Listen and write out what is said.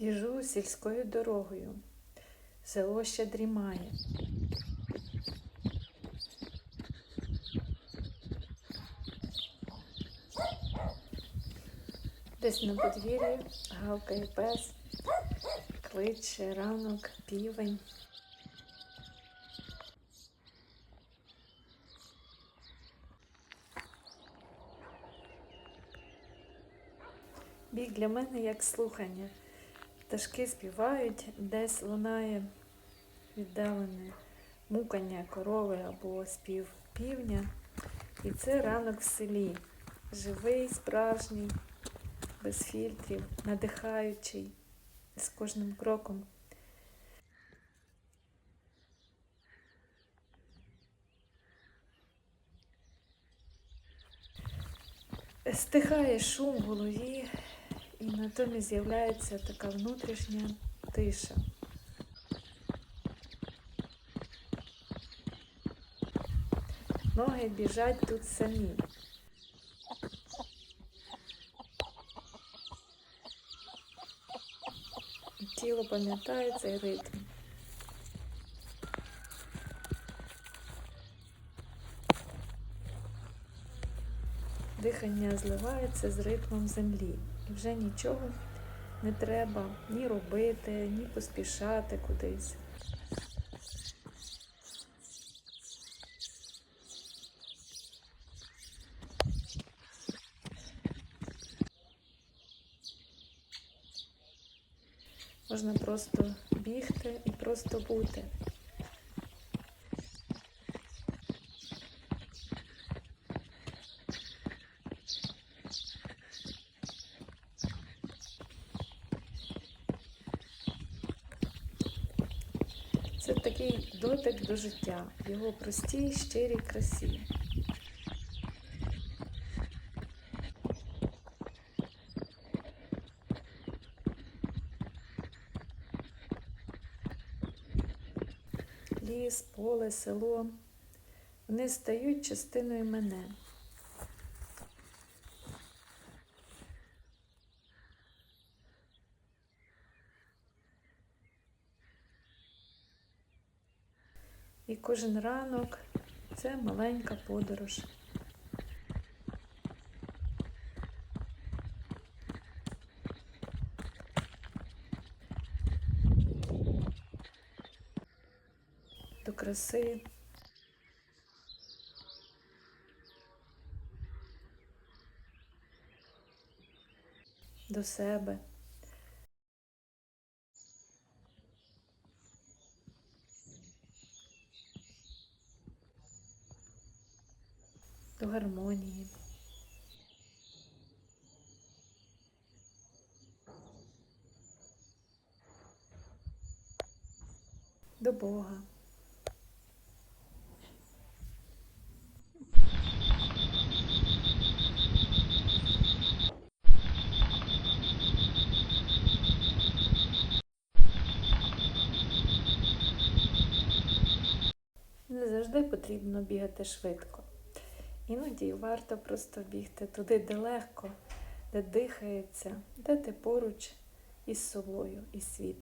Біжу сільською дорогою. Село ще дрімає. Десь на подвір'ї гавкає пес, кличе ранок, півень. Біг для мене як слухання. Пташки співають, десь лунає віддалене мукання корови або спів півня. І це ранок в селі. Живий, справжній, без фільтрів, надихаючий з кожним кроком. Стихає шум в голові, і натомість з'являється така внутрішня тиша. Ноги біжать тут самі. Тіло пам'ятає цей ритм. Дихання зливається з ритмом землі. Вже нічого не треба ні робити, ні поспішати кудись. Можна просто бігти і просто бути. Це такий дотик до життя, його простій, щирій красі. Ліс, поле, село. Вони стають частиною мене. І кожен ранок це маленька подорож. До краси. До себе. До гармонії. До Бога. Не завжди потрібно бігати швидко. Іноді варто просто бігти туди, де легко, де дихається, де ти поруч із собою, і світом.